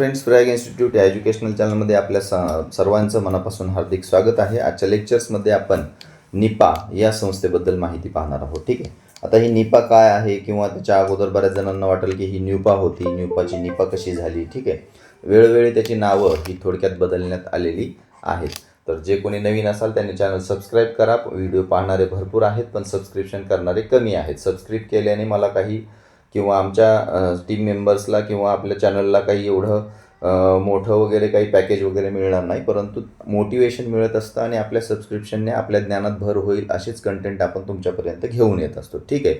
Friends फ्रॅग institute या educational चॅनलमध्ये आपल्या स- सर्वांचं मनापासून हार्दिक स्वागत आहे. आजच्या लेक्चर्समध्ये आपण निपा या संस्थेबद्दल माहिती पाहणार आहोत. ठीक आहे? आता ही निपा काय आहे किंवा त्याच्या अगोदर बऱ्याच जणांना वाटेल की ही न्यूपा होती न्यूपाची निपा कशी झाली? ठीक आहे? वेळोवेळी त्याची नावं ही थोडक्यात बदलण्यात आलेली आहेत. तर जे कोणी नवीन असाल त्यांनी चॅनल सबस्क्राईब करा. व्हिडिओ पाहणारे भरपूर आहेत पण सबस्क्रिप्शन करणारे कमी आहेत. सबस्क्राईब केल्याने मला काही किंवा आमच्या टीम मेंबर्सला किंवा आपल्या चॅनलला काही एवढं मोठं वगैरे काही पॅकेज वगैरे मिळणार नाही. परंतु मोटिवेशन मिळत असतं आणि आपल्या सबस्क्रिप्शनने आपल्या ज्ञानात भर होईल असेच कंटेंट आपण तुमच्यापर्यंत घेऊन येत असतो. ठीक आहे?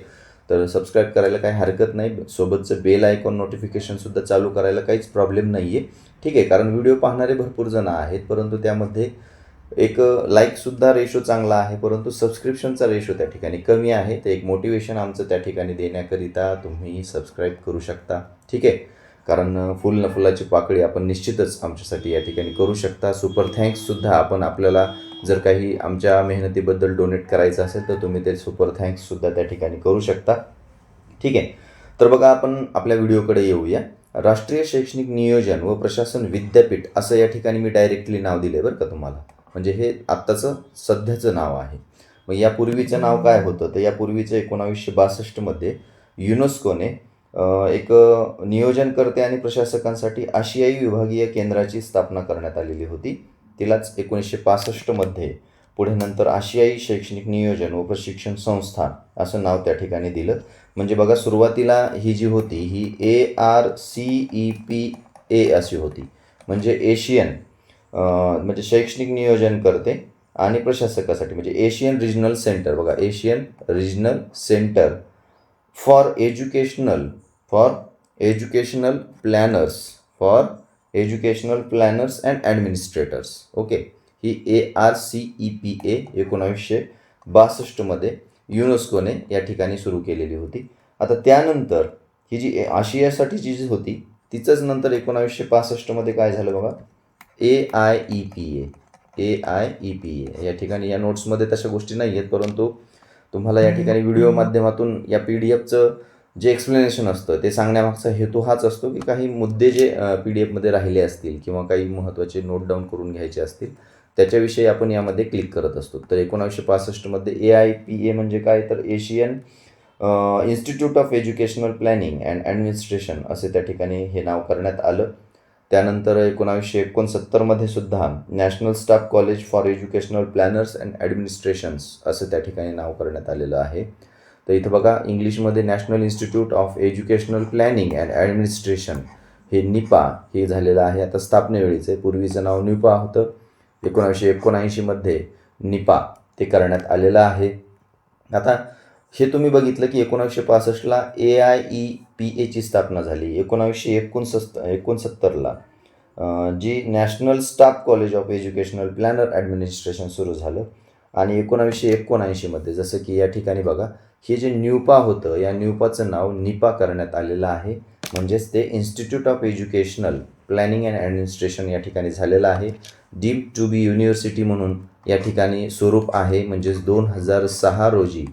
तर सबस्क्राईब करायला काही हरकत नाही. सोबतचं बेल आयकॉन नोटिफिकेशनसुद्धा चालू करायला काहीच प्रॉब्लेम नाही आहे ठीक आहे? कारण व्हिडिओ पाहणारे भरपूर जण आहेत. परंतु त्यामध्ये एक लाईकसुद्धा रेशो चांगला आहे परंतु सबस्क्रिप्शनचा रेशो त्या ठिकाणी कमी आहे. तर एक मोटिवेशन आमचं त्या ठिकाणी देण्याकरिता तुम्ही सबस्क्राईब करू शकता. ठीक आहे? कारण फुल न फुलाची पाकळी आपण निश्चितच आमच्यासाठी या ठिकाणी करू शकता. सुपर थँक्ससुद्धा आपण आपल्याला जर काही आमच्या मेहनतीबद्दल डोनेट करायचं असेल तर तुम्ही ते सुपर थँक्ससुद्धा त्या ठिकाणी करू शकता. ठीक आहे? तर बघा आपण आपल्या व्हिडिओकडे येऊया. राष्ट्रीय शैक्षणिक नियोजन व प्रशासन विद्यापीठ असं या ठिकाणी मी डायरेक्टली नाव दिले बरं का तुम्हाला? म्हणजे हे आत्ताचं सध्याचं नाव आहे. मग यापूर्वीचं नाव काय होतं? तर यापूर्वीचं एकोणावीसशे बासष्टमध्ये युनेस्कोने एक नियोजनकर्ते आणि प्रशासकांसाठी आशियाई विभागीय केंद्राची स्थापना करण्यात आलेली होती. तिलाच एकोणीसशे पासष्टमध्ये पुढे नंतर आशियाई शैक्षणिक नियोजन व प्रशिक्षण संस्था असं नाव त्या ठिकाणी दिलं. म्हणजे बघा सुरुवातीला ही जी होती ही A R C E P A अशी होती. म्हणजे एशियन म्हणजे शैक्षणिक नियोजन करते आणि प्रशासकासाठी म्हणजे एशियन रिजनल सेंटर बघा Asian regional centre for educational for educational planners for educational planners and administrators okay he A R C E P A एकोणावीसशे बासष्टमध्ये युनेस्कोने या ठिकाणी सुरू केलेली होती. आता त्यानंतर ही जी ए- आशियासाठीची जी होती तिचंच नंतर एकोणावीसशे पासष्टमध्ये काय झालं बघा? A I E P A. A I E P A. या ठिकाणी या नोट्समध्ये तशा गोष्टी नाही आहेत परंतु तुम्हाला या ठिकाणी व्हिडिओ माध्यमातून या पी डी एफचं जे एक्सप्लेनेशन असतं ते सांगण्यामागचा हेतू हाच असतो की काही मुद्दे जे पी डी एफमध्ये राहिले असतील किंवा काही महत्त्वाचे नोट डाऊन करून घ्यायचे असतील त्याच्याविषयी आपण यामध्ये क्लिक करत असतो. तर एकोणावीसशे पासष्टमध्ये ए आय पी ए म्हणजे काय? तर Asian institute of educational planning and administration असे त्या ठिकाणी हे नाव करण्यात आलं. त्यानंतर एकोणावीसशे एकोणसत्तरमध्ये सुद्धा national staff college for educational planners and administrations असं त्या ठिकाणी नाव करण्यात आलेलं आहे. तर इथं बघा इंग्लिशमध्ये national institute of educational planning and administration हे निपा हे झालेलं आहे. आता स्थापनेवेळीचं आहे पूर्वीचं नाव निपा होतं. एकोणावीसशे एकोणऐंशीमध्ये निपा ते करण्यात आलेलं आहे. आता हे तुम्ही बघितलं की एकोणावीसशे पासष्टला ए आय ई पी एची स्थापना झाली. एकोणावीसशे एकोणसत्त एकोणसत्तरला जी national staff college of educational planner administration सुरू झालं. आणि एकोणावीसशे एकोणऐंशीमध्ये जसं की या ठिकाणी बघा हे जे न्यूपा होतं या न्यूपाचं नाव निपा करण्यात आलेलं आहे. म्हणजेच ते institute of educational planning and administration या ठिकाणी झालेलं आहे. डीप टू बी युनिव्हर्सिटी म्हणून या ठिकाणी स्वरूप आहे. म्हणजेच दोन हजार सहा रोजी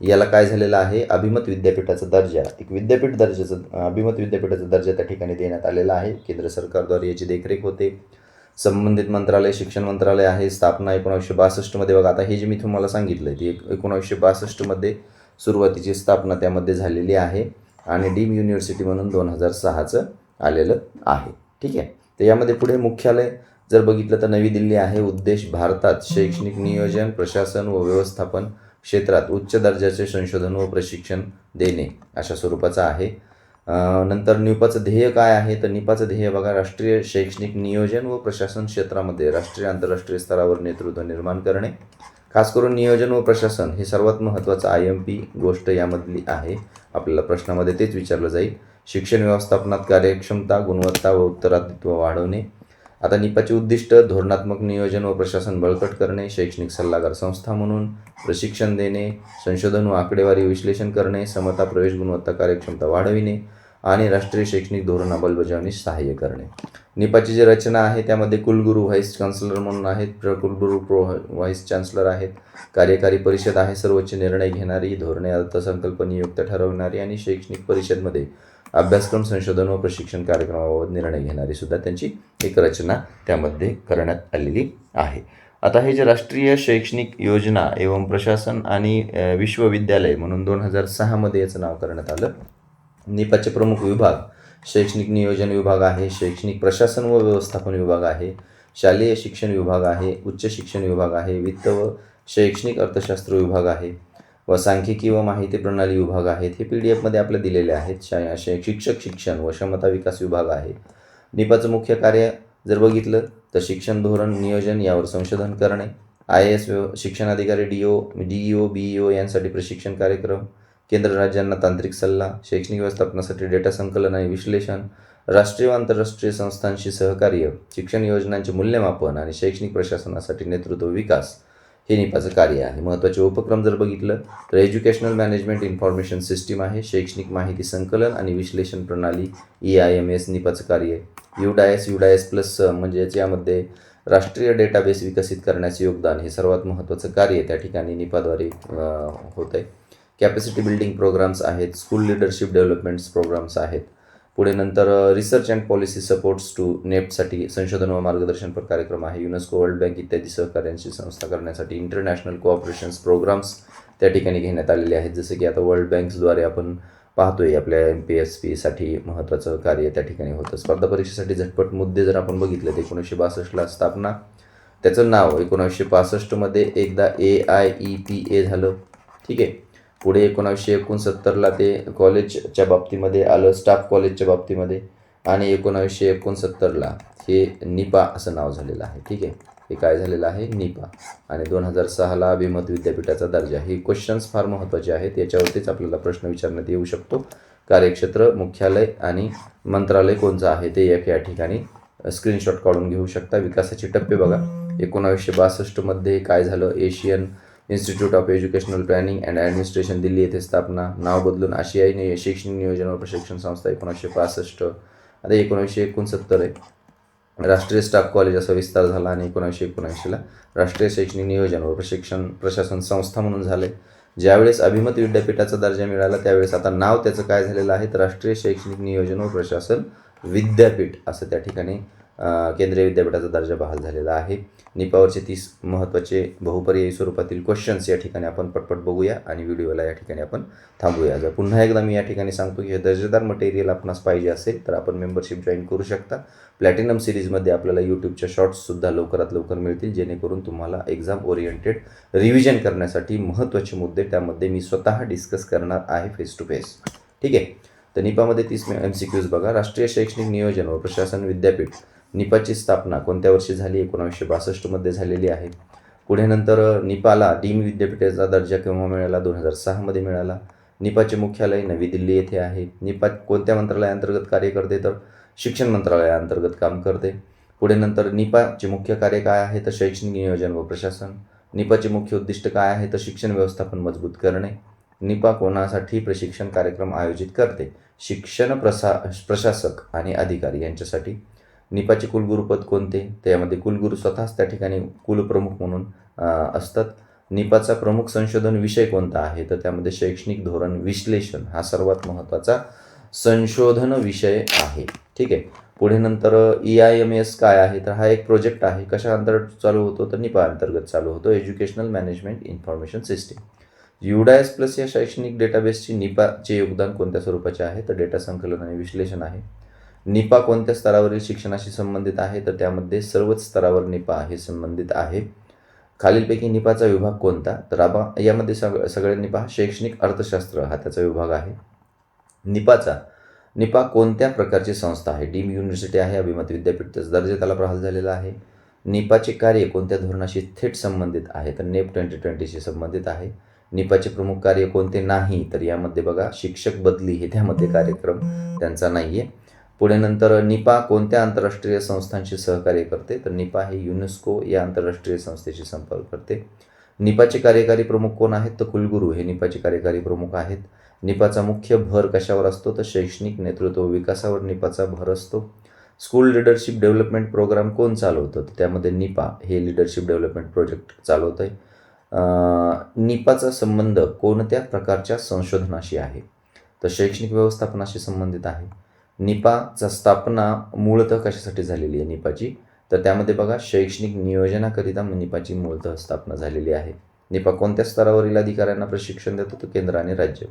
याला काय झालेलं आहे? अभिमत विद्यापीठाचा दर्जा. एक विद्यापीठ दर्जाचं अभिमत विद्यापीठाचा दर्जा त्या ठिकाणी देण्यात आलेला आहे. केंद्र सरकारद्वारे याची देखरेख होते. संबंधित मंत्रालय शिक्षण मंत्रालय आहे. स्थापना एकोणावीसशे बासष्टमध्ये बघा. आता हे जे मी तुम्हाला सांगितलं ती एक एकोणावीसशे बासष्टमध्ये सुरुवातीची स्थापना त्यामध्ये झालेली आहे आणि डीम युनिव्हर्सिटी म्हणून दोन हजार सहाचं आलेलं आहे. ठीक आहे? तर यामध्ये पुढे मुख्यालय जर बघितलं तर नवी दिल्ली आहे. उद्देश भारतात शैक्षणिक नियोजन प्रशासन व व्यवस्थापन क्षेत्रात उच्च दर्जाचे संशोधन व प्रशिक्षण देणे अशा स्वरूपाचं आहे. नंतर निपाचं ध्येय काय आहे? तर निपाचं ध्येय बघा राष्ट्रीय शैक्षणिक नियोजन व प्रशासन क्षेत्रामध्ये राष्ट्रीय आंतरराष्ट्रीय स्तरावर नेतृत्व निर्माण करणे खास करून नियोजन व प्रशासन हे सर्वात महत्त्वाचं आय एम पी गोष्ट यामधली आहे. आपल्याला प्रश्नामध्ये तेच विचारलं जाईल. शिक्षण व्यवस्थापनात कार्यक्षमता गुणवत्ता व उत्तरादित्व वाढवणे आता निपाचे उद्दिष्ट धोरणात्मक नियोजन व प्रशासन बळकट करणे शैक्षणिक सल्लागार संस्था म्हणून प्रशिक्षण देणे संशोधन व आकडेवारी विश्लेषण करणे समता प्रवेश गुणवत्ता कार्यक्षमता वाढविणे आणि राष्ट्रीय शैक्षणिक धोरण अंमलबजावणीस सहाय्य करणे. निपाची जी रचना आहे त्यामध्ये कुलगुरू व्हाईस चान्सलर म्हणून आहेत प्र कुलगुरू प्रो व्हाईस चान्सलर आहेत कार्यकारी परिषद आहे सर्वोच्च निर्णय घेणारी धोरणे अर्थसंकल्प नियुक्त ठरवणारी आणि शैक्षणिक परिषदमध्ये अभ्यासक्रम संशोधन व प्रशिक्षण कार्यक्रमाबाबत निर्णय घेणारी सुद्धा त्यांची एक रचना त्यामध्ये करण्यात आलेली आहे. आता हे जे राष्ट्रीय शैक्षणिक योजना एवं प्रशासन आणि विश्वविद्यालय म्हणून दोन हजार सहामध्ये याचं नाव करण्यात आलं. निपाचे प्रमुख विभाग शैक्षणिक नियोजन विभाग आहे शैक्षणिक प्रशासन व व्यवस्थापन विभाग आहे शालेय शिक्षण विभाग आहे उच्च शिक्षण विभाग आहे वित्त व शैक्षणिक अर्थशास्त्र विभाग आहे. व सांख्यिकी व माहिती प्रणाली विभाग आहेत. हे पी डी एफमध्ये आपल्या दिलेले आहेत. शा शिक्षक शिक्षण व क्षमता विकास विभाग आहे. निपाचं मुख्य कार्य जर बघितलं तर शिक्षण धोरण नियोजन यावर संशोधन करणे. आय एस शिक्षण अधिकारी D O D E O B E O यांसाठी प्रशिक्षण कार्यक्रम. केंद्र राज्यांना तांत्रिक सल्ला शैक्षणिक व्यवस्थापनासाठी डेटा संकलन आणि विश्लेषण. राष्ट्रीय व आंतरराष्ट्रीय संस्थांशी सहकार्य. शिक्षण योजनांचे मूल्यमापन आणि शैक्षणिक प्रशासनासाठी नेतृत्व विकास. हे निपाचं कार्य आहे. महत्त्वाचे उपक्रम जर बघितलं तर एज्युकेशनल मॅनेजमेंट इन्फॉर्मेशन सिस्टीम आहे शैक्षणिक माहिती संकलन आणि विश्लेषण प्रणाली ई आय एम एस निपाचं कार्य आहे. युडायस युडायस प्लस म्हणजे यामध्ये राष्ट्रीय डेटाबेस विकसित करण्याचे योगदान हे सर्वात महत्त्वाचं कार्य त्या ठिकाणी निपाद्वारे होत आहे कॅपॅसिटी बिल्डिंग प्रोग्राम्स आहेत स्कूल लिडरशिप डेव्हलपमेंट्स प्रोग्राम्स आहेत. पुढे नंतर research and policy supports to नेटसाठी संशोधन व मार्गदर्शनपर कार्यक्रम आहे. युनेस्को वर्ल्ड बँक इत्यादी सहकार्यांची संस्था करण्यासाठी इंटरनॅशनल कोऑपरेशन्स प्रोग्राम्स त्या ठिकाणी घेण्यात आलेले आहेत. जसं की आता वर्ल्ड बँक्सद्वारे आपण पाहतोय आपल्या एम पी एस पीसाठी महत्त्वाचं कार्य त्या ठिकाणी होतं. स्पर्धा परीक्षेसाठी झटपट मुद्दे जर आपण बघितले तर एकोणीसशे बासष्टला स्थापना. त्याचं नाव एकोणीसशे पासष्टमध्ये एकदा A I E P A झालं. ठीक आहे? पुढे एकोणावीसशे एकोणसत्तरला ते कॉलेजच्या बाबतीमध्ये आलं स्टाफ कॉलेजच्या बाबतीमध्ये. आणि एकोणावीसशे एकोणसत्तरला हे निपा असं नाव झालेलं आहे. ठीक आहे? हे काय झालेलं आहे? निपा. आणि दोन हजार सहाला अभिमत विद्यापीठाचा दर्जा. हे क्वेश्चन्स फार महत्त्वाचे आहेत. याच्यावरतीच आपल्याला प्रश्न विचारण्यात येऊ शकतो. कार्यक्षेत्र मुख्यालय आणि मंत्रालय कोणतं आहे ते एक या ठिकाणी स्क्रीनशॉट काढून घेऊ शकता. विकासाचे टप्पे बघा. एकोणावीसशे बासष्टमध्ये काय झालं? Asian institute of educational planning and administration Delhi येथे स्थापना. नाव बदलून आशियाई नि शैक्षणिक नियोजन व प्रशिक्षण संस्था एकोणीसशे पासष्ट. आता एकोणीसशे एकोणसत्तर आहे. राष्ट्रीय स्टाफ कॉलेज असा विस्तार झाला आणि एकोणीसशे एकोणऐंशीला राष्ट्रीय शैक्षणिक नियोजन व प्रशिक्षण प्रशासन संस्था म्हणून झाले. ज्यावेळेस अभिमत विद्यापीठाचा दर्जा मिळाला त्यावेळेस आता नाव त्याचं काय झालेलं आहे? तर राष्ट्रीय शैक्षणिक नियोजन व प्रशासन विद्यापीठ असं त्या ठिकाणी केंद्रीय विद्यापीठाचा दर्जा बहाल झालेला आहे. निपावरचे तीस महत्त्वाचे बहुपर्यायी स्वरूपातील क्वेश्चन्स या ठिकाणी आपण पटपट बघूया आणि व्हिडिओला या ठिकाणी आपण थांबूया. जर पुन्हा एकदा मी या ठिकाणी सांगतो की हे दर्जेदार मटेरियल आपणास पाहिजे असेल तर आपण मेंबरशिप जॉईन करू शकता. प्लॅटिनम सिरीजमध्ये आपल्याला यूट्यूबच्या शॉर्ट्ससुद्धा लवकरात लवकर मिळतील जेणेकरून तुम्हाला एक्झाम ओरिएंटेड रिव्हिजन करण्यासाठी महत्त्वाचे मुद्दे त्यामध्ये मी स्वतः डिस्कस करणार आहे फेस टू फेस ठीक आहे? तर निपामध्ये तीस एम सी क्यूज बघा. राष्ट्रीय शैक्षणिक नियोजन व प्रशासन विद्यापीठ. निपाची स्थापना कोणत्या वर्षी झाली? एकोणावीसशे बासष्टमध्ये झालेली आहे. पुढे नंतर निपाला डीम विद्यापीठाचा दर्जा केव्हा मिळाला? दोन हजार सहामध्ये मिळाला. निपाचे मुख्यालय नवी दिल्ली येथे आहे. निपा कोणत्या मंत्रालयाअंतर्गत कार्य करते? तर शिक्षण मंत्रालयाअंतर्गत काम करते. पुढे नंतर निपाचे मुख्य कार्य काय आहे? तर शैक्षणिक नियोजन व प्रशासन. निपाचे मुख्य उद्दिष्ट काय आहे? तर शिक्षण व्यवस्थापन मजबूत करणे. निपा कोणासाठी प्रशिक्षण कार्यक्रम आयोजित करते? शिक्षण प्रसा प्रशासक आणि अधिकारी यांच्यासाठी. निपाचे कुलगुरुपद कोणते? त्यामध्ये कुलगुरू स्वतःच त्या ठिकाणी कुलप्रमुख म्हणून असतात. निपाचा प्रमुख संशोधन विषय कोणता आहे? तर त्यामध्ये शैक्षणिक धोरण विश्लेषण हा सर्वात महत्त्वाचा संशोधन विषय आहे. ठीक आहे? पुढे नंतर ई आय एम एस काय आहे? तर हा एक प्रोजेक्ट आहे. कशा अंतर्गत चालू होतो? तर निपा अंतर्गत चालू होतो. Educational management information system UDISE plus या शैक्षणिक डेटाबेसची निपाचे योगदान कोणत्या स्वरूपाचे आहे? तर डेटा संकलन आणि विश्लेषण आहे. निपा कोणत्या स्तरावरील शिक्षणाशी संबंधित आहे? तर त्यामध्ये सर्वच स्तरावर निपा हे संबंधित आहे. खालीलपैकी निपाचा विभाग कोणता? तर आबा यामध्ये सग सगळ्यांनी निपा शैक्षणिक अर्थशास्त्र हा त्याचा विभाग आहे. निपाचा निपा कोणत्या प्रकारची संस्था आहे? डीम युनिव्हर्सिटी आहे अभिमत विद्यापीठ त्याचा दर्जा त्याला बहाल झालेला आहे. निपाचे कार्य कोणत्या धोरणाशी थेट संबंधित आहे? तर नेप ट्वेंटी ट्वेंटीशी संबंधित आहे. निपाचे प्रमुख कार्य कोणते नाही? तर यामध्ये बघा शिक्षक बदली हे त्यामध्ये कार्यक्रम त्यांचा नाही आहे पुढे नंतर निपा कोणत्या आंतरराष्ट्रीय संस्थांशी सहकार्य करते? तर निपा हे युनेस्को या आंतरराष्ट्रीय संस्थेशी संपर्क करते. निपाचे कार्यकारी प्रमुख कोण आहेत? तर कुलगुरू हे निपाचे कार्यकारी प्रमुख आहेत. निपाचा मुख्य भर कशावर असतो? तर शैक्षणिक नेतृत्व विकासावर निपाचा भर असतो. स्कूल लिडरशिप डेव्हलपमेंट प्रोग्राम कोण चालवतं? तर त्यामध्ये निपा हे लिडरशिप डेव्हलपमेंट प्रोजेक्ट चालवतं आहे निपाचा संबंध कोणत्या प्रकारच्या संशोधनाशी आहे? तर शैक्षणिक व्यवस्थापनाशी संबंधित आहे. निपाचा स्थापना मूळतः कशासाठी झालेली आहे निपाची? तर त्यामध्ये बघा शैक्षणिक नियोजनाकरिता निपाची मूळतः स्थापना झालेली आहे. निपा कोणत्या स्तरावरील अधिकाऱ्यांना प्रशिक्षण देतो? तो केंद्र आणि राज्य.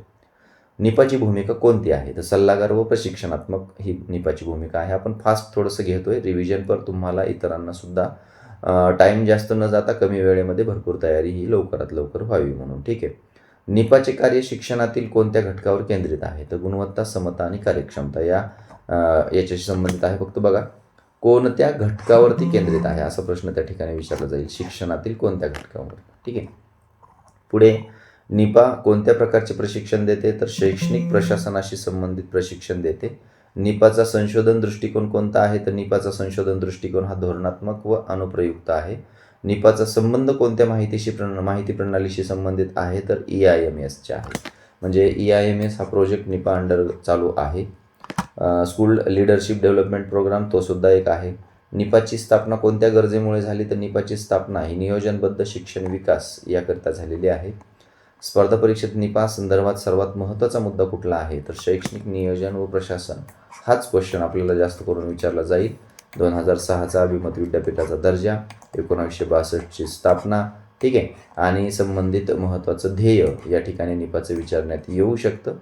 निपाची भूमिका कोणती आहे? तर सल्लागार व प्रशिक्षणात्मक ही निपाची भूमिका आहे. आपण फास्ट थोडंसं घेतोय. रिव्हिजन पर तुम्हाला इतरांना सुद्धा टाईम जास्त न जाता कमी वेळेमध्ये भरपूर तयारी ही लवकरात लवकर व्हावी म्हणून. ठीक आहे? निपाचे कार्य शिक्षणातील कोणत्या घटकावर केंद्रित आहे? तर गुणवत्ता समता आणि कार्यक्षमता या याच्याशी संबंधित आहे फक्त बघा. कोणत्या घटकावरती केंद्रित आहे? असा प्रश्न त्या ठिकाणी विचारला जाईल. शिक्षणातील कोणत्या घटकावर? ठीक आहे. पुढे निपा कोणत्या प्रकारचे प्रशिक्षण देते? तर शैक्षणिक प्रशासनाशी संबंधित प्रशिक्षण देते. निपाचा संशोधन दृष्टिकोन कोणता आहे? तर निपाचा संशोधन दृष्टिकोन हा धोरणात्मक व अनुप्रयुक्त आहे. निपाचा संबंध कोणत्या माहितीशी प्रण माहिती प्रणालीशी संबंधित आहे? तर ई आय एम एसचे आहे. म्हणजे ई आय एम एस हा प्रोजेक्ट निपा अंडर चालू आहे. स्कूल लिडरशिप डेव्हलपमेंट प्रोग्राम तो सुद्धा एक आहे. निपाची स्थापना कोणत्या गरजेमुळे झाली? तर निपाची स्थापना ही नियोजनबद्ध शिक्षण विकास याकरिता झालेली आहे. स्पर्धा परीक्षेत निपा संदर्भात सर्वात महत्त्वाचा मुद्दा कुठला आहे? तर शैक्षणिक नियोजन व प्रशासन हाच क्वेश्चन आपल्याला जास्त करून विचारला जाईल. दोन हजार सहाचा अभिमत विद्यापीठाचा दर्जा एकोणावीसशे बासष्टची स्थापना ठीक आहे? आणि संबंधित महत्त्वाचं ध्येय या ठिकाणी निपाचं विचारण्यात येऊ शकतं.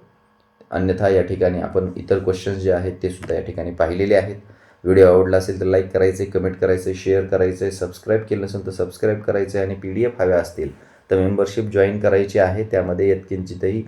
अन्यथा या ठिकाणी आपण इतर क्वेश्चन्स जे आहेत ते सुद्धा या ठिकाणी पाहिलेले आहेत. व्हिडिओ आवडला असेल तर लाईक करायचे कमेंट करायचे शेअर करायचे सबस्क्राईब केलं नसेल तर सबस्क्राईब करायचे आणि पी डी एफ हव्या असतील तर मेंबरशिप जॉईन करायची आहे. त्यामध्ये यत्किंचितही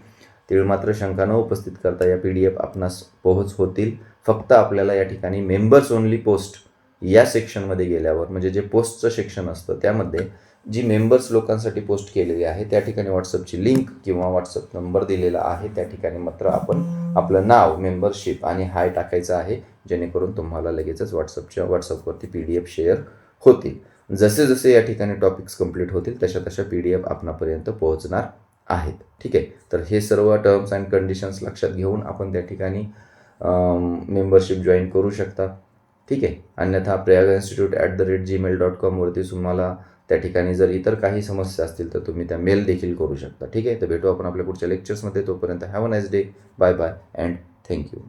तिळमात्र शंका न उपस्थित करता या पी डी एफ आपणास पोहोच होतील. फक्त आपल्याला या ठिकाणी मेंबर्स ओनली पोस्ट या सेक्शनमध्ये गेल्यावर म्हणजे जे पोस्टचं सेक्शन असतं त्यामध्ये जी मेंबर्स लोकांसाठी पोस्ट केलेली आहे त्या ठिकाणी व्हॉट्सअपची लिंक किंवा व्हॉट्सअप नंबर दिलेला आहे त्या ठिकाणी मात्र आपण आपलं नाव मेंबरशिप आणि हाय टाकायचं आहे जेणेकरून तुम्हाला लगेचच व्हॉट्सअपच्या व्हॉट्सअपवरती पी डी एफ शेअर होतील. जसे जसे या ठिकाणी टॉपिक्स कंप्लीट होतील तशा तशा पी डी एफ आपणापर्यंत पोहोचणार आहेत. ठीक आहे? तर हे सर्व टर्म्स अँड कंडिशन्स लक्षात घेऊन आपण त्या ठिकाणी मेंबरशिप जॉईन करू शकता. ठीक आहे? अन्यथा Prayag institute at the rate Gmail dot कॉमवरती तुम्हाला त्या ठिकाणी जर इतर काही समस्या असतील तर तुम्ही त्या मेल देखील करू शकता. ठीक आहे? तर भेटू आपण आपल्या पुढच्या लेक्चर्समध्ये तोपर्यंत have a nice day bye bye and thank you